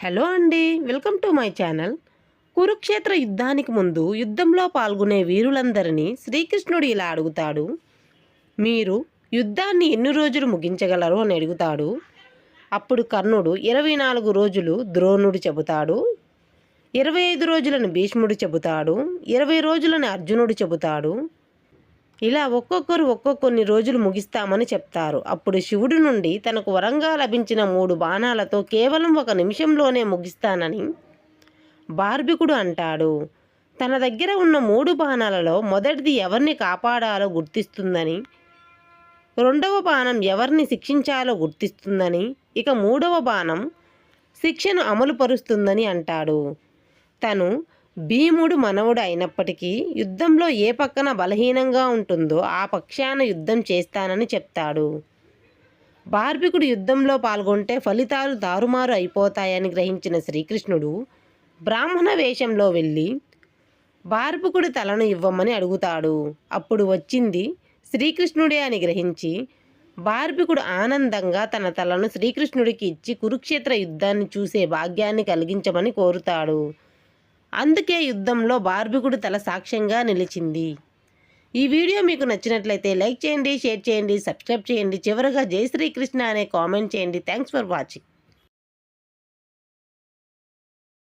Hello అండి welcome to my channel. Kurukshetra యుద్ధానికి ముందు యుద్ధంలో పాల్గొనే వీరులందరినీ శ్రీకృష్ణుడు ఇలా అడుగుతాడు. మీరు యుద్ధాన్ని ఎన్ని రోజులు ముగించగలరు అని అడుగుతాడు. అప్పుడు కర్ణుడు ఇరవై నాలుగు రోజులు ద్రోణుడు చెబుతాడు. ఇరవై ఐదు రోజులను భీష్ముడు చెబుతాడు. ఇరవై రోజులను అర్జునుడు చెబుతాడు. ఇలా ఒక్కొక్కరు ఒక్కొక్కొన్ని రోజులు ముగిస్తామని చెప్తారు. అప్పుడు శివుడి నుండి తనకు వరంగా లభించిన మూడు బాణాలతో కేవలం ఒక నిమిషంలోనే ముగిస్తానని బార్బికుడు అంటాడు. తన దగ్గర ఉన్న మూడు బాణాలలో మొదటిది ఎవరిని కాపాడాలో గుర్తిస్తుందని రెండవ బాణం ఎవరిని శిక్షించాలో గుర్తిస్తుందని ఇక మూడవ బాణం శిక్షను అమలుపరుస్తుందని అంటాడు. తను భీముడు మనవుడు అయినప్పటికీ యుద్ధంలో ఏ పక్కన బలహీనంగా ఉంటుందో ఆ పక్షాన యుద్ధం చేస్తానని చెప్తాడు. బార్బికుడు యుద్ధంలో పాల్గొంటే ఫలితాలు తారుమారు అయిపోతాయని గ్రహించిన శ్రీకృష్ణుడు బ్రాహ్మణ వేషంలో వెళ్ళి బార్బికుడి తలను ఇవ్వమని అడుగుతాడు. అప్పుడు వచ్చింది శ్రీకృష్ణుడే అని గ్రహించి బార్బికుడు ఆనందంగా తన తలను శ్రీకృష్ణుడికి ఇచ్చి కురుక్షేత్ర యుద్ధాన్ని చూసే భాగ్యాన్ని కలిగించమని కోరుతాడు. అందుకే యుద్ధంలో బార్బికుడు తల సాక్ష్యంగా నిలిచింది. ఈ వీడియో మీకు నచ్చినట్లయితే లైక్ చేయండి షేర్ చేయండి సబ్స్క్రైబ్ చేయండి. చివరగా జై శ్రీకృష్ణ అనే కామెంట్ చేయండి. Thanks for watching.